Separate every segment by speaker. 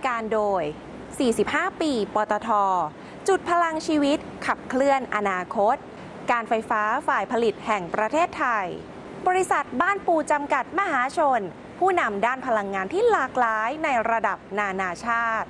Speaker 1: า
Speaker 2: ยการโดย 45 ปี ปตท จุดพลังชีวิตขับเคลื่อนอนาคต การไฟฟ้าฝ่ายผลิตแห่งประเทศไทย บริษัทบ้านปูจำกัดมหาชน ผู้นำด้านพลังงานที่หลากหลายในระดับนานาชาติ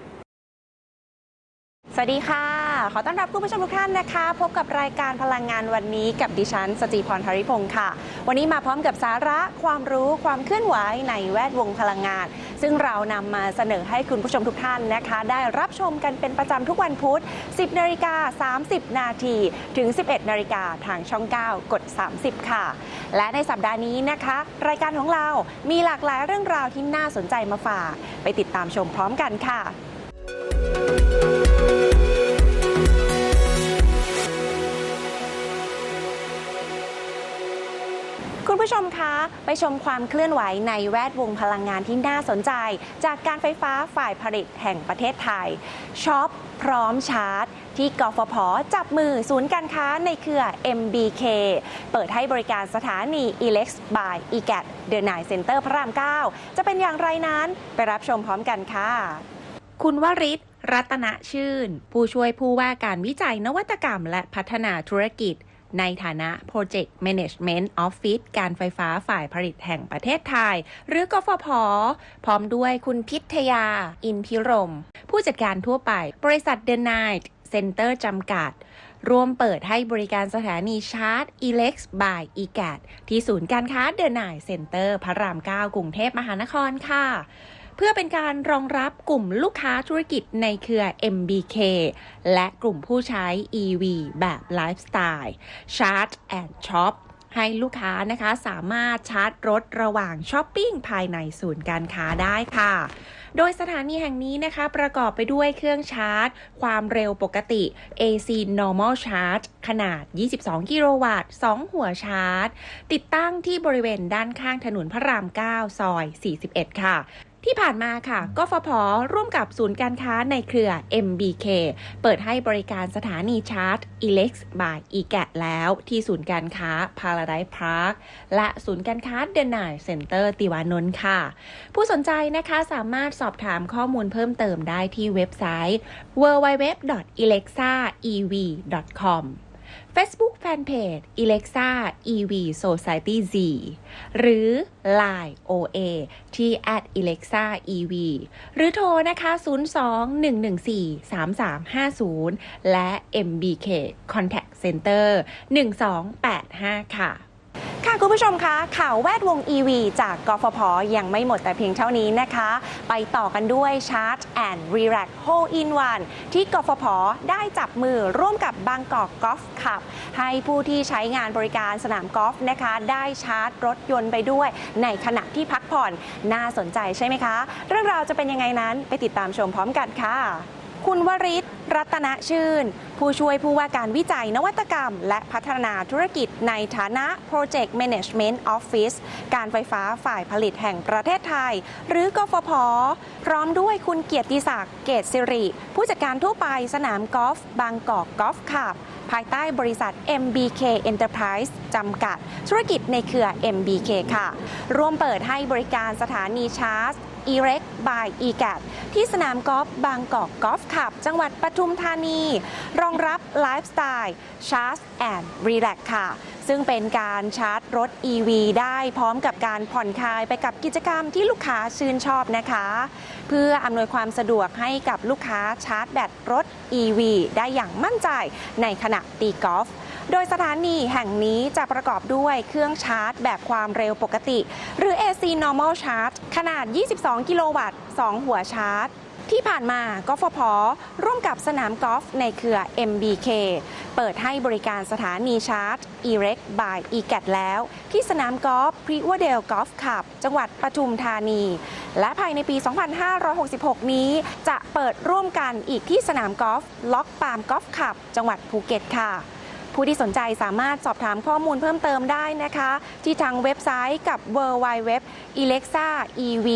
Speaker 2: สวัสดีค่ะ ขอต้อนรับคุณผู้ชมทุกท่านนะคะ พบกับรายการพลังงานวันนี้กับดิฉันสจีพรธริพงศ์ค่ะ วันนี้มาพร้อมกับสาระความรู้ความเคลื่อนไหวในแวดวงพลังงาน ซึ่งเรานำมาเสนอให้คุณผู้ชมทุกท่านนะคะ ได้รับชมกันเป็นประจำทุกวันพุธ 10นาฬิกา30 นาทีถึง 11นาฬิกาทางช่อง 9 กด 30 ค่ะ และในสัปดาห์นี้นะคะ รายการของเรามีหลากหลายเรื่องราวที่น่าสนใจมาฝาก ไปติดตามชมพร้อมกันค่ะ ผู้ชมคะไปชมความเคลื่อนไหวในแวดวงพลังงานที่น่าสนใจ จากการไฟฟ้าฝ่ายผลิตแห่งประเทศไทยช็อปพร้อมชาร์จ ที่กฟผจับมือศูนย์การค้าในเครือ MBK เปิดให้บริการสถานี Elex by eGat The Nine Center พระราม 9 จะเป็นอย่างไรนั้นไปรับชมพร้อมกันค่ะ คุณวริศรัตนชื่น ผู้ช่วยผู้ว่าการวิจัยนวัตกรรมและพัฒนาธุรกิจ ในฐานะ Project Management Office การไฟฟ้าฝ่ายผลิตแห่งประเทศไทย หรือกฟผ พร้อมด้วยคุณพิทยา อินพิรม ผู้จัดการทั่วไป บริษัท The Night Center จำกัดร่วมเปิดให้บริการสถานีชาร์จ Elex by eGat ที่ศูนย์การค้า The Night Center พระราม 9 กรุงเทพมหานครค่ะ พื่อเป็นการรองรับกลุ่มลูกค้าธุรกิจในเครือ MBK และกลุ่มผู้ใช้ EV แบบไลฟ์สไตล์ Charge and Shop ให้ลูกค้านะคะสามารถชาร์จรถระหว่างช้อปปิ้งภายในศูนย์การค้าได้ค่ะ โดยสถานีแห่งนี้นะคะ ประกอบไปด้วยเครื่องชาร์จ ความเร็วปกติ AC Normal Charge ขนาด 22 กิโลวัตต์ 2 หัวชาร์จ ติดตั้งที่บริเวณด้านข้างถนนพระราม 9 ซอย 41 ค่ะ ที่ผ่านมาค่ะกฟผร่วมกับศูนย์การค้าในเครือ MBK เปิดให้บริการสถานีชาร์จ Elex by eGat แล้วที่ศูนย์การค้า Paradise Park และศูนย์การค้า The Nine Center ติวานนท์ค่ะ ผู้สนใจนะคะสามารถสอบถามข้อมูลเพิ่มเติมได้ที่เว็บไซต์ www.elexaev.com Facebook Fanpage Alexa EV Society Z หรือ Line OA ที่ at Elexa EV หรือโทรนะคะ 02-114-3350 และ MBK Contact Center 1285 ค่ะ ค่ะคุณผู้ชมคะข่าวแวดวง EV จากกฟผยังไม่หมดแต่เพียงเท่านี้นะคะ ไปต่อกันด้วย Charge and Relax Hole in One ที่กฟผได้จับมือร่วมกับบางกอกกอล์ฟขับ ให้ผู้ที่ใช้งานบริการสนามกอล์ฟนะคะ ได้ชาร์จรถยนต์ไปด้วย ในขณะที่พักผ่อนน่าสนใจใช่ไหมคะ เรื่องราวจะเป็นยังไงนั้นไปติดตามชมพร้อมกันค่ะ คุณวริศรัตนชื่น ผู้ช่วยผู้ว่าการวิจัยนวัตกรรม และพัฒนาธุรกิจในฐานะ Project Management Office การไฟฟ้าฝ่ายผลิตแห่งประเทศไทย หรือกฟผ พร้อมด้วยคุณเกียรติศักดิ์เกตสิริ ผู้จัดการทั่วไปสนามกอล์ฟบางกอกกอล์ฟคลับ ภายใต้บริษัท MBK Enterprise จำกัด ธุรกิจในเครือ MBK ค่ะ ร่วมเปิดให้บริการสถานีชาร์จ e r e c by eGat ที่สนามกอล์ฟบางกอกกอล์ฟคลับ จังหวัดปทุมธานี รองรับไลฟ์สไตล์ Charge and Relax ค่ะ ซึ่งเป็นการชาร์จรถ EV ได้พร้อมกับการผ่อนคลายไปกับกิจกรรมที่ลูกค้าชื่นชอบนะคะ เพื่ออำนวยความสะดวกให้กับลูกค้าชาร์จแบตรถ EV ได้อย่างมั่นใจในขณะตีกอล์ฟ โดยสถานีแห่งนี้จะประกอบด้วยเครื่องชาร์จ แบบความเร็วปกติ หรือ AC Normal Charge ขนาด 22 กิโลวัตต์ 2 หัวชาร์จ
Speaker 3: ที่ผ่านมากฟผร่วมกับสนามกอล์ฟในเครือ MBK เปิดให้บริการสถานีชาร์จ Erect by eGat แล้ว ที่สนามกอล์ฟพรีวเดลกอล์ฟคับ จังหวัดปทุมธานี และภายในปี 2566 นี้ จะเปิดร่วมกันอีกที่สนามกอล์ฟล็อกปามกอล์ฟคับ จังหวัดภูเก็ตค่ะ ผู้ที่สนใจสามารถสอบถามข้อมูลเพิ่มเติมได้นะคะ ที่ทางเว็บไซต์กับ w w w e l e x a e v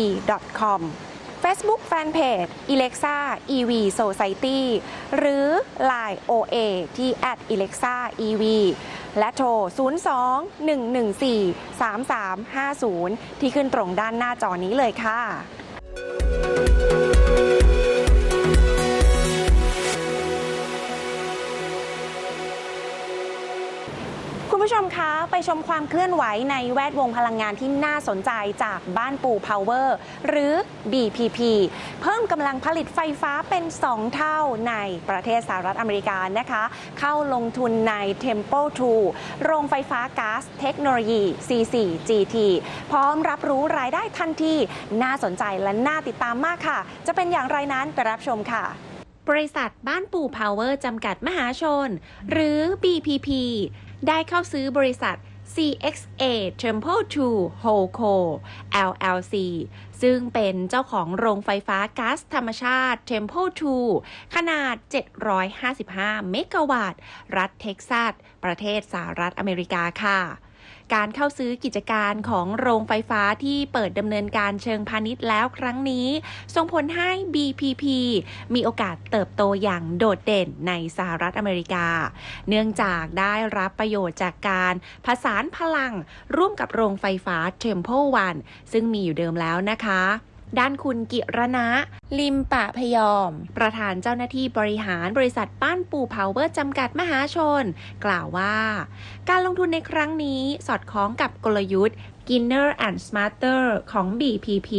Speaker 3: com Facebook Fanpage Elexa EV Society หรือ Line OA ที่ @elexa ev และโทร 02 114 3350 ที่ขึ้นตรงด้านหน้าจอนี้เลยค่ะ ผู้ชมคะ ไปชมความเคลื่อนไหวในแวดวงพลังงานที่น่าสนใจจากบ้านปู่พาวเวอร์หรือ BPP เพิ่มกำลังผลิตไฟฟ้าเป็น 2 เท่าในประเทศสหรัฐอเมริกานะคะ เข้าลงทุนใน Temple 2 โรงไฟฟ้าก๊าซเทคโนโลยี C4GT พร้อมรับรู้รายได้ทันทีน่าสนใจและน่าติดตามมากค่ะ จะเป็นอย่างไรนั้นไปรับชมค่ะ
Speaker 2: บริษัทบ้านปู่พาวเวอร์จำกัดมหาชน หรือ BPP ได้เข้าซื้อบริษัท CXA Temple 2 Holdco LLC ซึ่งเป็นเจ้าของโรงไฟฟ้าก๊าซธรรมชาติ Temple 2 ขนาด 755 เมกะวัตต์ รัฐเท็กซัส ประเทศสหรัฐอเมริกาค่ะ การเข้าซื้อกิจการของโรงไฟฟ้าที่เปิดดำเนินการเชิงพาณิชย์แล้วครั้งนี้ ส่งผลให้ BPP มีโอกาสเติบโตอย่างโดดเด่นในสหรัฐอเมริกา เนื่องจากได้รับประโยชน์จากการผสานพลังร่วมกับโรงไฟฟ้า Temple One ซึ่งมีอยู่เดิมแล้วนะคะ ด้านคุณกิรณะ ลิมปะพยอม ประธานเจ้าหน้าที่บริหารบริษัทป้านปูพาวเวอร์จำกัดมหาชน กล่าวว่า การลงทุนในครั้งนี้สอดคล้องกับกลยุทธ์ Ginner and Smarter ของ BPP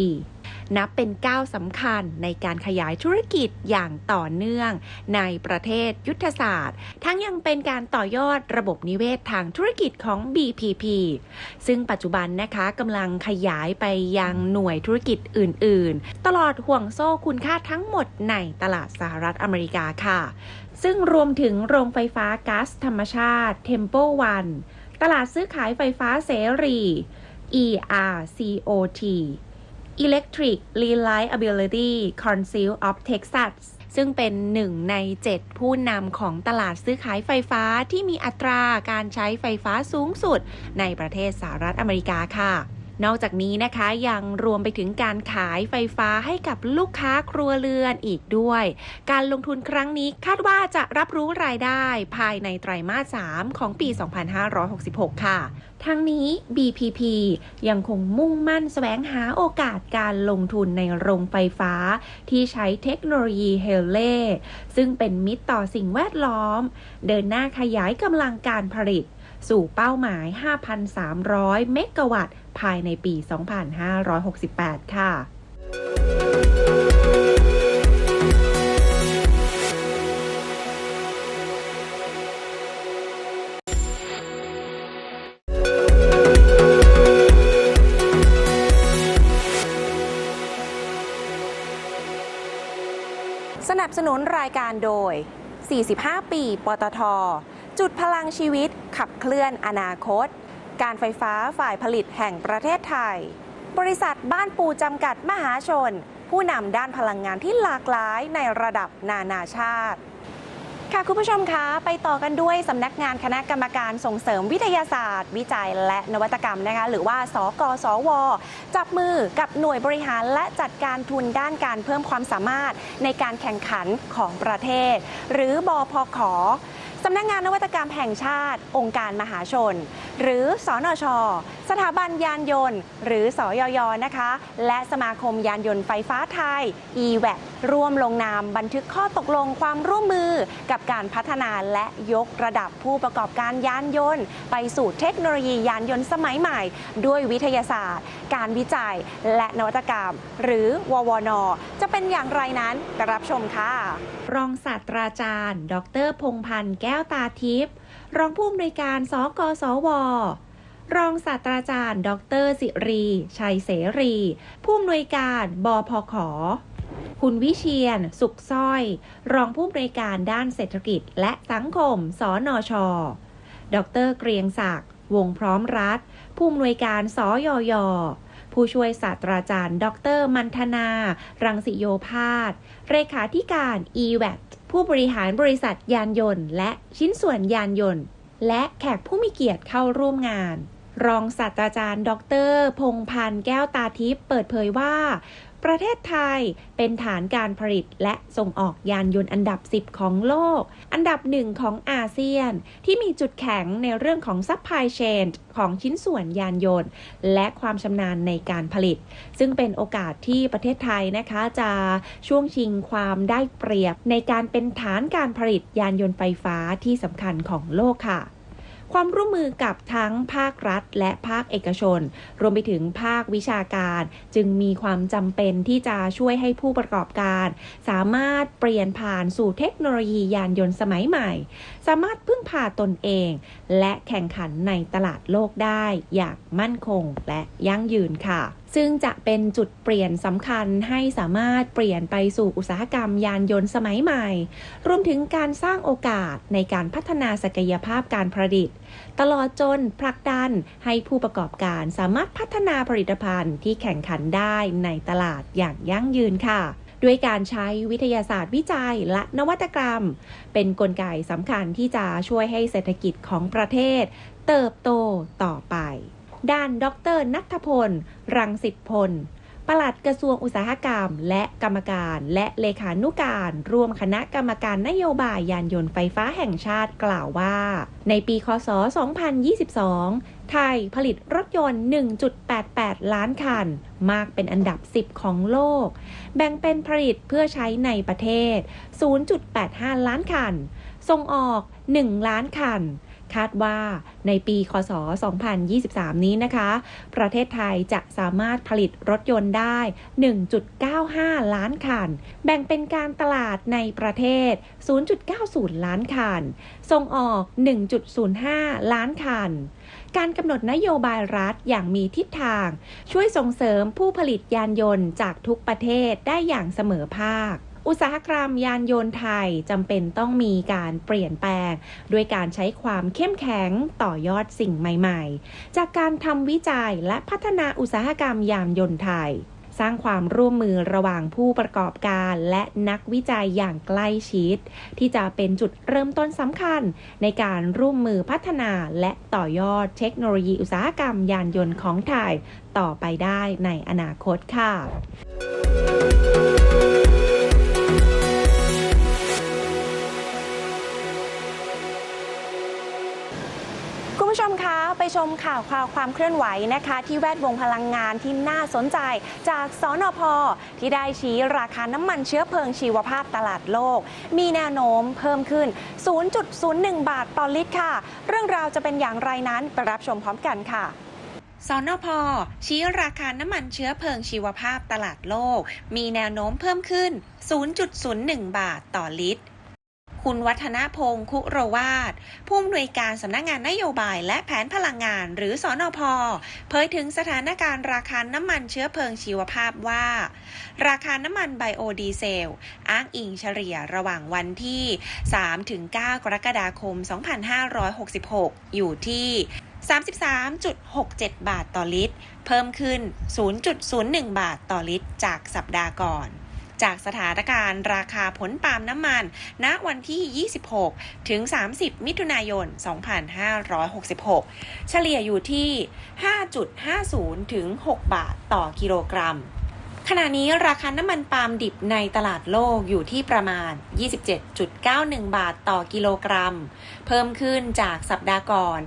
Speaker 2: นับเป็นก้าวสำคัญในการขยายธุรกิจอย่างต่อเนื่องในประเทศยุทธศาสตร์ ทั้งยังเป็นการต่อยอดระบบนิเวศทางธุรกิจของ BPP ซึ่งปัจจุบันนะคะกำลังขยายไปยังหน่วยธุรกิจอื่น ๆ ตลอดห่วงโซ่คุณค่าทั้งหมดในตลาดสหรัฐอเมริกาค่ะ ซึ่งรวมถึงโรงไฟฟ้าก๊าซธรรมชาติ Temple One ตลาดซื้อขายไฟฟ้าเสรี ERCOT Electric Reliability Council of Texas ซึ่งเป็นหนึ่งใน 7 ผู้นำของตลาดซื้อขายไฟฟ้าที่มีอัตราการใช้ไฟฟ้าสูงสุดในประเทศสหรัฐอเมริกาค่ะ นอกจากนี้นะคะยังรวมไปถึงการขายไฟฟ้าให้กับลูกค้าครัวเรือนอีกด้วย การลงทุนครั้งนี้คาดว่าจะรับรู้รายได้ภายในไตรมาส 3 ของปี 2566 ค่ะ ทั้งนี้ BPP ยังคงมุ่งมั่นแสวงหาโอกาสการลงทุนในโรงไฟฟ้า ที่ใช้เทคโนโลยีเฮลเล่ซึ่งเป็นมิตรต่อสิ่งแวดล้อม เดินหน้าขยายกำลังการผลิต สู่เป้าหมาย 5,300 เมกะวัตต์ ภายในปี 2568 ค่ะ
Speaker 3: สนับสนุนรายการโดย 45 ปี ปตท จุดพลังชีวิตขับเคลื่อนอนาคต การไฟฟ้าฝ่ายผลิตแห่งประเทศไทย บริษัทบ้านปูจำกัดมหาชน ผู้นำด้านพลังงานที่หลากหลายในระดับนานาชาติค่ะคุณผู้ชมคะไปต่อกันด้วยสำนักงานคณะกรรมการส่งเสริมวิทยาศาสตร์ วิจัยและนวัตกรรมนะคะหรือว่า สกสว จับมือกับหน่วยบริหารและจัดการทุนด้านการเพิ่มความสามารถในการแข่งขันของประเทศ หรือบอพข สำนักงานนวัตกรรมแห่งชาติ องค์การมหาชน หรือสอนอช สถาบันยานยนต์ หรือสอยยนะคะ และสมาคมยานยนต์ไฟฟ้าไทย e w a c ร่วมลงนามบันทึกข้อตกลงความร่วมมือ กับการพัฒนาและยกระดับผู้ประกอบการยานยนต์ ไปสู่เทคโนโลยียานยนต์สมัยใหม่ ด้วยวิทยาศาสตร์ การวิจัย และนวัตกรรม หรือววนจะเป็นอย่างไรนั้นไปรับชมค่ะ
Speaker 2: รองศาสตราจารย์ ดร พงพันธ์แก้วตาทิพย์รองผู้อำนวยการสกสว รองศาสตราจารย์ ดร สิรี ชัยเสรี ผู้อำนวยการบพขคุณวิเชียน สุขสร้อย รองผู้อำนวยการด้านเศรษฐกิจและสังคม สนช ดร เกรียงศักดิ์ วงพร้อมรัฐ ผู้อำนวยการสยย ผู้ช่วยศาสตราจารย์ ดร มันธนา รังสิโยพาสเลขาธิการ e w a t ผู้บริหารบริษัทยานยนต์ และชิ้นส่วนยานยนต์ และแขกผู้มีเกียรติเข้าร่วมงาน รองศาสตราจารย์ ดร พงษ์พันธ์แก้วตาทิพย์เปิดเผยว่า ประเทศไทยเป็นฐานการผลิตและส่งออกยานยนต์อันดับ 10 ของโลก อันดับหนึ่งของอาเซียน ที่มีจุดแข็งในเรื่องของซัพพลายเชนของชิ้นส่วนยานยนต์ และความชำนาญในการผลิต ซึ่งเป็นโอกาสที่ประเทศไทยนะคะจะช่วงชิงความได้เปรียบในการเป็นฐานการผลิตยานยนต์ไฟฟ้าที่สำคัญของโลกค่ะ ความร่วมมือกับทั้งภาครัฐ และภาคเอกชน รวมไปถึงภาควิชาการ จึงมีความจำเป็นที่จะช่วยให้ผู้ประกอบการ สามารถเปลี่ยนผ่านสู่เทคโนโลยียานยนต์สมัยใหม่ สามารถพึ่งพาตนเอง และแข่งขันในตลาดโลกได้อย่างมั่นคงและยั่งยืนค่ะ ซึ่งจะเป็นจุดเปลี่ยนสำคัญให้สามารถเปลี่ยนไปสู่อุตสาหกรรมยานยนต์สมัยใหม่ รวมถึงการสร้างโอกาสในการพัฒนาศักยภาพการผลิต ตลอดจนผลักดันให้ผู้ประกอบการสามารถพัฒนาผลิตภัณฑ์ที่แข่งขันได้ในตลาดอย่างยั่งยืนค่ะด้วยการใช้วิทยาศาสตร์วิจัยและนวัตกรรม เป็นนกลไกสำคัญที่จะช่วยให้เศรษฐกิจของประเทศ เติบโตต่อไป ด้านดรนัทพล รังสิตพลปลัดกระทรวงอุตสาหกรรม และกรรมการและเลขานุการร่วมคณะกรรมการนโยบายยานยนต์ไฟฟ้าแห่งชาติกล่าวว่า ในปีคศ 2022 ไทยผลิตรถยนต์ 1.88 ล้านคัน มากเป็นอันดับ 10 ของโลก แบ่งเป็นผลิตเพื่อใช้ในประเทศ 0.85 ล้านคัน ส่งออก 1 ล้านคัน คาดว่าในปีคศ 2023 นี้นะคะ ประเทศไทยจะสามารถผลิตรถยนต์ได้ 1.95 ล้านคัน แบ่งเป็นการตลาดในประเทศ 0.90 ล้านคัน ส่งออก 1.05 ล้านคัน การกำหนดนโยบายรัฐอย่างมีทิศทาง ช่วยส่งเสริมผู้ผลิตยานยนต์จากทุกประเทศได้อย่างเสมอภาค อุตสาหกรรมยานยนต์ไทยจำเป็นต้องมีการเปลี่ยนแปลง ด้วยการใช้ความเข้มแข็งต่อยอดสิ่งใหม่ๆ จากการทำวิจัยและพัฒนาอุตสาหกรรมยานยนต์ไทยสร้างความร่วมมือระหว่างผู้ประกอบการและนักวิจัยอย่างใกล้ชิด ที่จะเป็นจุดเริ่มต้นสำคัญ ในการร่วมมือพัฒนาและต่อยอดเทคโนโลยีอุตสาหกรรมยานยนต์ของไทย ต่อไปได้ในอนาคตค่ะ
Speaker 3: ชมข่าวข่าวความเคลื่อนไหวนะคะ ที่แวดวงพลังงานที่น่าสนใจ จากสนพที่ได้ชี้ราคาน้ำมันเชื้อเพลิงชีวภาพตลาดโลก มีแนวโน้มเพิ่มขึ้น 0.01 บาทต่อลิตรค่ะ เรื่องราวจะเป็นอย่างไรนั้นไปรับชมพร้อมกันค่ะ
Speaker 2: สนพชี้ราคาน้ำมันเชื้อเพลิงชีวภาพตลาดโลก มีแนวโน้มเพิ่มขึ้น 0.01 บาทต่อลิตร คุณวัฒนพงศ์คุโรวาดผู้อำนวยการสำนักงงานนโยบายและแผนพลังงานหรือสอนอพเผยถึงสถานการณ์ราคาน้ำมันเชื้อเพลิงชีวภาพว่า ราคาน้ำมันไบโอดีเซล อ้างอิงเฉลี่ยระหว่างวันที่ 3-9 กรกฎาคม 2566 อยู่ที่ 33.67 บาทต่อลิตร เพิ่มขึ้น 0.01 บาทต่อลิตร จากสัปดาห์ก่อน จากสถานการณ์ราคาผลปาล์มน้ำมัน ณวันที่ 26 ถึง 30 มิถุนายน 2566 เฉลี่ยอยู่ที่ 5.50 ถึง 6 บาทต่อกิโลกรัมขณะนี้ราคาน้ำมันปาล์มดิบในตลาดโลกอยู่ที่ประมาณ 27.91 บาทต่อกิโลกรัม เพิ่มขึ้นจากสัปดาห์ก่อน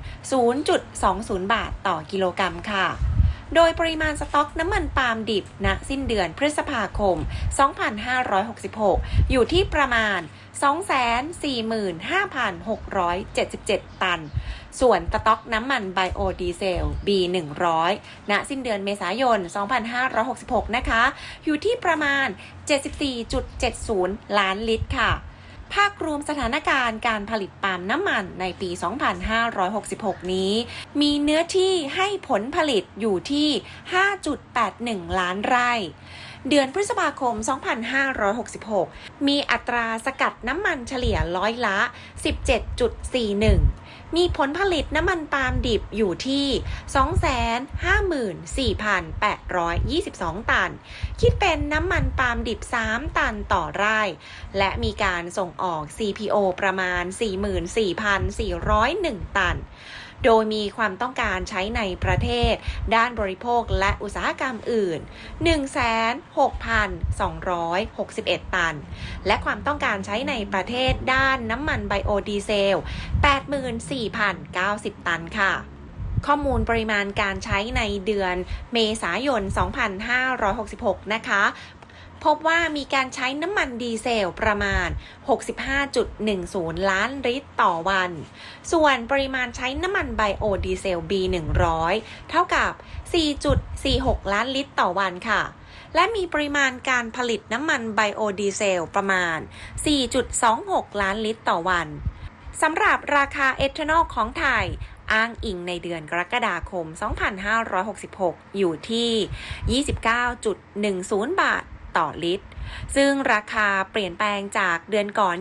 Speaker 2: 0.20 บาทต่อกิโลกรัมค่ะ โดยปริมาณสต็อกน้ำมันปาล์มดิบณสิ้นเดือนพฤษภาคม 2566 อยู่ที่ประมาณ 245,677 ตัน ส่วนสต็อกน้ำมันไบโอดีเซล B100 ณ สิ้นเดือนเมษายน 2566 นะคะ อยู่ที่ประมาณ 74.70 ล้านลิตรค่ะ ภาพรวมสถานการณ์การผลิตปาล์มน้ำมันในปี 2566 นี้ มีเนื้อที่ให้ผลผลิตอยู่ที่ 5.81 ล้านไร่เดือนพฤษภาคม 2566 มีอัตราสกัดน้ำมันเฉลี่ยร้อยละ 17.41 มีผลผลิตน้ำมันปาล์มดิบอยู่ที่ 254,822 ตัน คิดเป็นน้ำมันปาล์มดิบ 3 ตันต่อไร่ และมีการส่งออก CPO ประมาณ 44,401 ตัน โดยมีความต้องการใช้ในประเทศ ด้านบริโภคและอุตสาหกรรมอื่น 16,261 ตัน และความต้องการใช้ในประเทศด้านน้ำมันไบโอดีเซล 84,090 ตันค่ะข้อมูลปริมาณการใช้ในเดือนเมษายน 2566 นะคะ พบว่ามีการใช้น้ำมันดีเซลประมาณ 65.10 ล้านลิตรต่อวัน ส่วนปริมาณใช้น้ำมันไบโอดีเซล B100 เท่ากับ 4.46 ล้านลิตรต่อวันค่ะ และมีปริมาณการผลิตน้ำมันไบโอดีเซลประมาณ 4.26 ล้านลิตรต่อวันสำหรับราคาเอทานอลของไทยอ้างอิงในเดือนกรกฎาคม 2566 อยู่ที่ 29.10 บาท ต่อลิตร ซึ่งราคาเปลี่ยนแปลงจากเดือนก่อน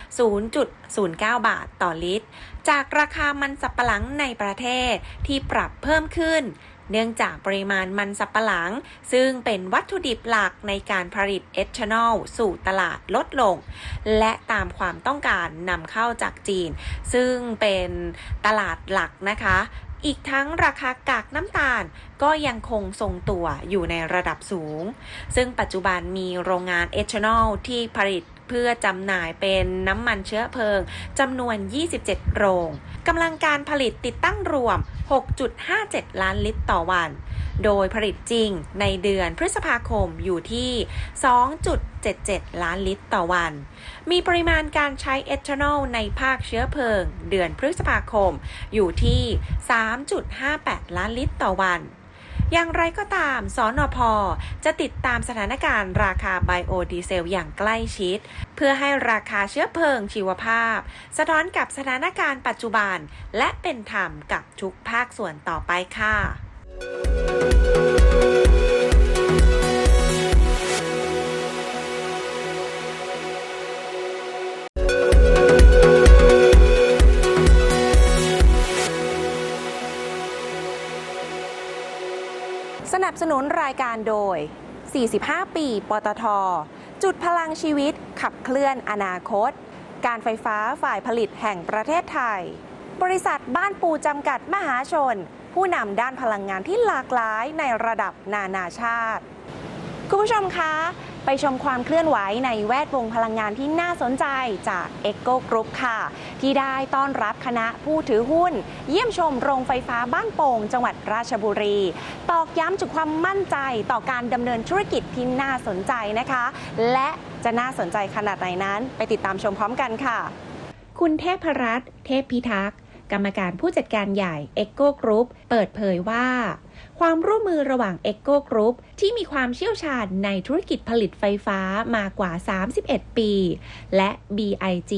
Speaker 2: 0.09 บาทต่อลิตร จากราคามันสับปะหลังในประเทศที่ปรับเพิ่มขึ้น เนื่องจากปริมาณมันสับปะหลัง ซึ่งเป็นวัตถุดิบหลักในการผลิตเอทานอลสู่ตลาดลดลง และตามความต้องการนำเข้าจากจีน ซึ่งเป็นตลาดหลักนะคะ อีกทั้งราคากากน้ำตาลก็ยังคงทรงตัวอยู่ในระดับสูง ซึ่งปัจจุบันมีโรงงานเอทานอลที่ผลิตเพื่อจำหน่ายเป็นน้ำมันเชื้อเพลิงจำนวน 27 โรง กำลังการผลิตติดตั้งรวม 6.57 ล้านลิตรต่อวัน โดยผลิตจริงในเดือนพฤษภาคมอยู่ที่ 2.77 ล้านลิตรต่อวัน มีปริมาณการใช้เอทานอลในภาคเชื้อเพลิง เดือนพฤษภาคมอยู่ที่ 3.58 ล้านลิตรต่อวันอย่างไรก็ตาม สอนอพอจะติดตามสถานการณ์ราคาไบโอดีเซลอย่างใกล้ชิด เพื่อให้ราคาเชื้อเพลิงชีวภาพ สะท้อนกับสถานการณ์ปัจจุบัน และเป็นธรรมกับทุกภาคส่วนต่อไปค่ะ
Speaker 3: สนับสนุนรายการโดย 45 ปี ปตท จุดพลังชีวิตขับเคลื่อนอนาคต การไฟฟ้าฝ่ายผลิตแห่งประเทศไทย บริษัทบ้านปูจำกัดมหาชน ผู้นำด้านพลังงานที่หลากหลายในระดับนานาชาติ คุณผู้ชมคะ ไปชมความเคลื่อนไหวในแวดวงพลังงานที่น่าสนใจจาก e c o Group ค่ะ ที่ได้ต้อนรับคณะผู้ถือหุ้น เยี่ยมชมโรงไฟฟ้าบ้านโป่งจังหวัดราชบุรี ตอกย้ำจุดความมั่นใจต่อการดำเนินธุรกิจที่น่าสนใจนะคะ และจะน่าสนใจขนาดไหนนั้น ไปติดตามชมพร้อมกันค่ะ
Speaker 2: คุณเทพรัตน์เทพพิทักษ์ กรรมการผู้จัดการใหญ่ e c o Group เปิดเผยว่า ความร่วมมือระหว่าง e c o Group ที่มีความเชี่ยวชาญในธุรกิจผลิตไฟฟ้ามากว่า 31 ปี และ BIG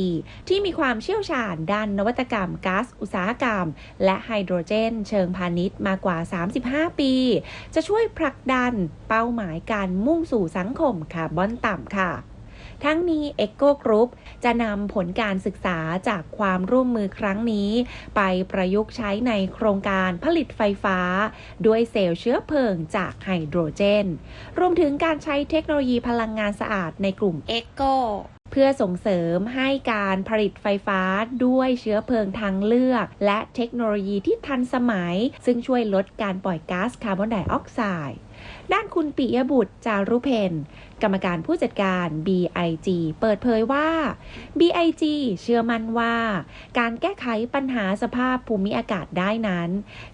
Speaker 2: ที่มีความเชี่ยวชาญด้านนวัตกรรมก๊าซอุตสาหกรรม และไฮโดรเจน เชิงพาณิชย์มากว่า 35 ปี จะช่วยผลักดันเป้าหมายการมุ่งสู่สังคมคาร์บอนต่ำค่ะ ทั้งนี้ e c o Group จะนำผลการศึกษาจากความร่วมมือครั้งนี้ ไปประยุกต์ใช้ในโครงการผลิตไฟฟ้า ด้วยเซลล์เชื้อเพลิงจากไฮโดรเจน รวมถึงการใช้เทคโนโลยีพลังงานสะอาดในกลุ่ม e c o เพื่อส่งเสริมให้การผลิตไฟฟ้าด้วยเชื้อเพลิงทางเลือก และเทคโนโลยีที่ทันสมัย ซึ่งช่วยลดการปล่อยก๊าซคาร์บอนไดออกไซด์ด้านคุณปิยบุตรจารุเพน กรรมการผู้จัดการ BIG เปิดเผยว่า BIG เชื่อมั่นว่า การแก้ไขปัญหาสภาพภูมิอากาศได้นั้น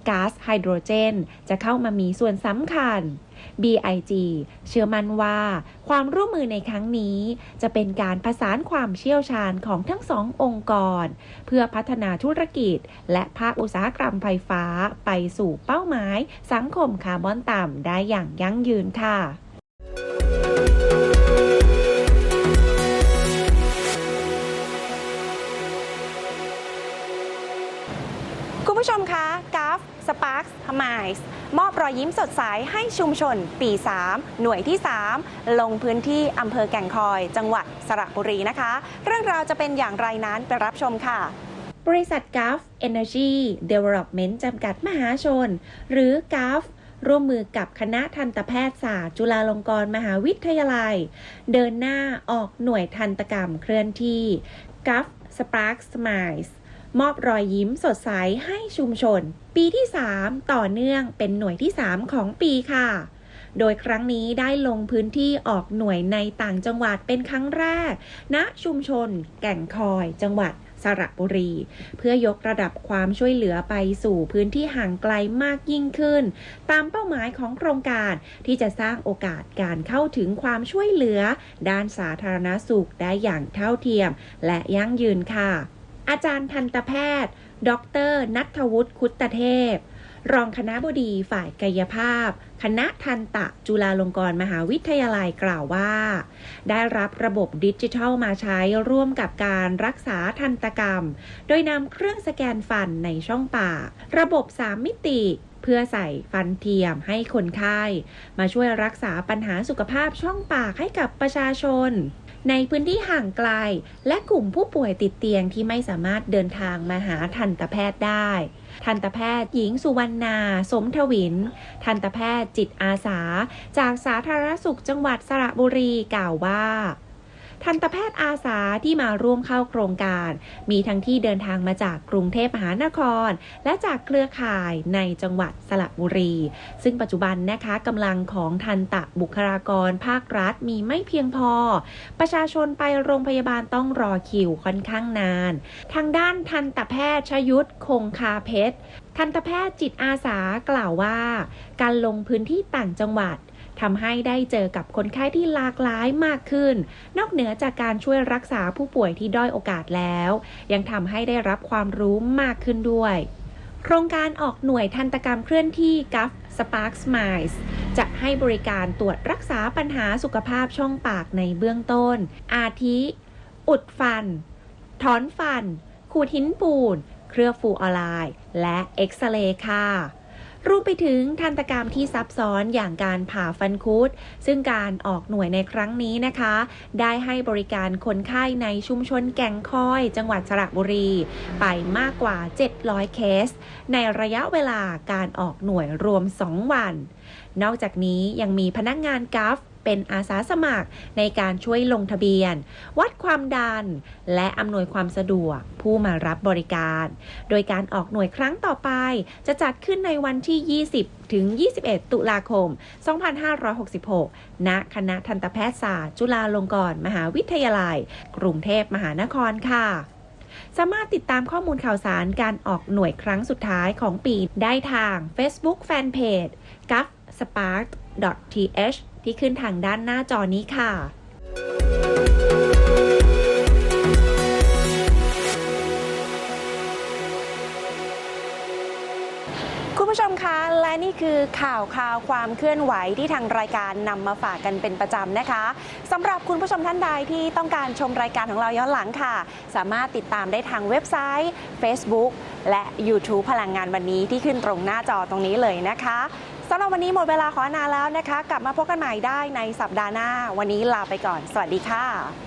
Speaker 2: ก๊าซไฮโดรเจน จะเข้ามามีส่วนสำคัญ BIG เชื่อมั่นว่าความร่วมมือในครั้งนี้ จะเป็นการผสานความเชี่ยวชาญของทั้งสององค์กร เพื่อพัฒนาธุรกิจ และภาคอุตสาหกรรมไฟฟ้าไปสู่เป้าหมาย สังคมคาร์บอนต่ำได้อย่างยั่งยืนค่ะ
Speaker 3: คุณผู้ชมคะกราฟสปาร์ค m ม s มอบรอยยิ้มสดใสให้ชุมชน ปี 3 หน่วยที่ 3 ลงพื้นที่อำเภอแก่งคอย จังหวัดสระบุรีนะคะ เรื่องราวจะเป็นอย่างไรนั้นไปรับชมค่ะ
Speaker 2: บริษัท Gulf Energy Development จำกัดมหาชน หรือ Gulf ร่วมมือกับคณะทันตแพทยศาสตร์ จุฬาลงกรณ์มหาวิทยาลัย เดินหน้าออกหน่วยทันตกรรมเคลื่อนที่ Gulf Spark Smiles มอบรอยยิ้มสดใสให้ชุมชน ปีที่ 3 ต่อเนื่องเป็นหน่วยที่ 3 ของปีค่ะ โดยครั้งนี้ได้ลงพื้นที่ออกหน่วยในต่างจังหวัดเป็นครั้งแรกณชุมชน แก่งคอย จังหวัดสระบุรี เพื่อยกระดับความช่วยเหลือไปสู่พื้นที่ห่างไกลมากยิ่งขึ้น ตามเป้าหมายของโครงการที่จะสร้างโอกาสการเข้าถึงความช่วยเหลือ ด้านสาธารณสุขได้อย่างเท่าเทียม และยั่งยืนค่ะ อาจารย์ทันตแพทย์ ดรนัทวุฒิคุตเทพ รองคณะบดีฝ่ายกายภาพ คณะทันตะจุฬาลงกรณ์มหาวิทยาลัยกล่าวว่า ได้รับระบบดิจิทัลมาใช้ร่วมกับการรักษาทันตกรรม โดยนำเครื่องสแกนฟันในช่องปาก ระบบ 3 มิติเพื่อใส่ฟันเทียมให้คนไข้ มาช่วยรักษาปัญหาสุขภาพช่องปากให้กับประชาชน ในพื้นที่ห่างไกล และกลุ่มผู้ป่วยติดเตียงที่ไม่สามารถเดินทางมาหาทันตแพทย์ได้ ทันตแพทย์หญิงสุวรรณา สมทวิน ทันตแพทย์จิตอาสา จากสาธารณสุขจังหวัดสระบุรีกล่าวว่า ทันตแพทย์อาสาที่มาร่วมเข้าโครงการ มีทั้งที่เดินทางมาจากกรุงเทพมหานคร และจากเครือข่ายในจังหวัดสระบุรี ซึ่งปัจจุบันนะคะกำลังของทันตะบุคลากรภาครัฐมีไม่เพียงพอ ประชาชนไปโรงพยาบาลต้องรอคิวค่อนข้างนาน ทางด้านทันตแพทย์ชยุทธคงคาเพชรทันตแพทย์จิตอาสากล่าวว่า การลงพื้นที่ต่างจังหวัด ทำให้ได้เจอกับคนไข้ที่หลากหลายมากขึ้น นอกเหนือจากการช่วยรักษาผู้ป่วยที่ด้อยโอกาสแล้ว ยังทำให้ได้รับความรู้มากขึ้นด้วย โครงการออกหน่วยทันตกรรมเคลื่อนที่ GAF Spark Smiles จะให้บริการตรวจรักษาปัญหาสุขภาพช่องปากในเบื้องต้น อาทิ อุดฟัน ถอนฟัน ขูดหินปูน เคลือฟูออไลน์ และเอ็กซเรย์ค่ะ รวมไปถึงทันตกรรมที่ซับซ้อนอย่างการผ่าฟันคุด ซึ่งการออกหน่วยในครั้งนี้นะคะ ได้ให้บริการคนไข้ในชุมชนแก่งคอย จังหวัดสระบุรี ไปมากกว่า 700 เคส ในระยะเวลาการออกหน่วยรวม 2 วัน นอกจากนี้ยังมีพนักงานกัฟเป็นอาสาสมัครในการช่วยลงทะเบียน วัดความดัน และอำนวยความสะดวกผู้มารับบริการ โดยการออกหน่วยครั้งต่อไป จะจัดขึ้นในวันที่ 20 ถึง 21 ตุลาคม 2566 ณ คณะทันตแพทยศาสตร์ จุฬาลงกรณ์มหาวิทยาลัย กรุงเทพมหานครค่ะสามารถติดตามข้อมูลข่าวสารการออกหน่วยครั้งสุดท้ายของปีได้ทาง Facebook Fanpage g u f spark th ที่ขึ้นทางด้านหน้าจอนี้ค่ะ
Speaker 3: คุณผู้ชมคะและนี่คือข่าวข่าวความเคลื่อนไหวที่ทางรายการนำมาฝากกันเป็นประจำนะคะสำหรับคุณผู้ชมท่านใดที่ต้องการชมรายการของเราย้อนหลังค่ะ สามารถติดตามได้ทางเว็บไซต์ Facebook และ YouTube พลังงานวันนี้ที่ขึ้นตรงหน้าจอตรงนี้เลยนะคะ สำหรับวันนี้หมดเวลาขออนาแล้วนะคะ กลับมาพบกันใหม่ได้ในสัปดาห์หน้า วันนี้ลาไปก่อน สวัสดีค่ะ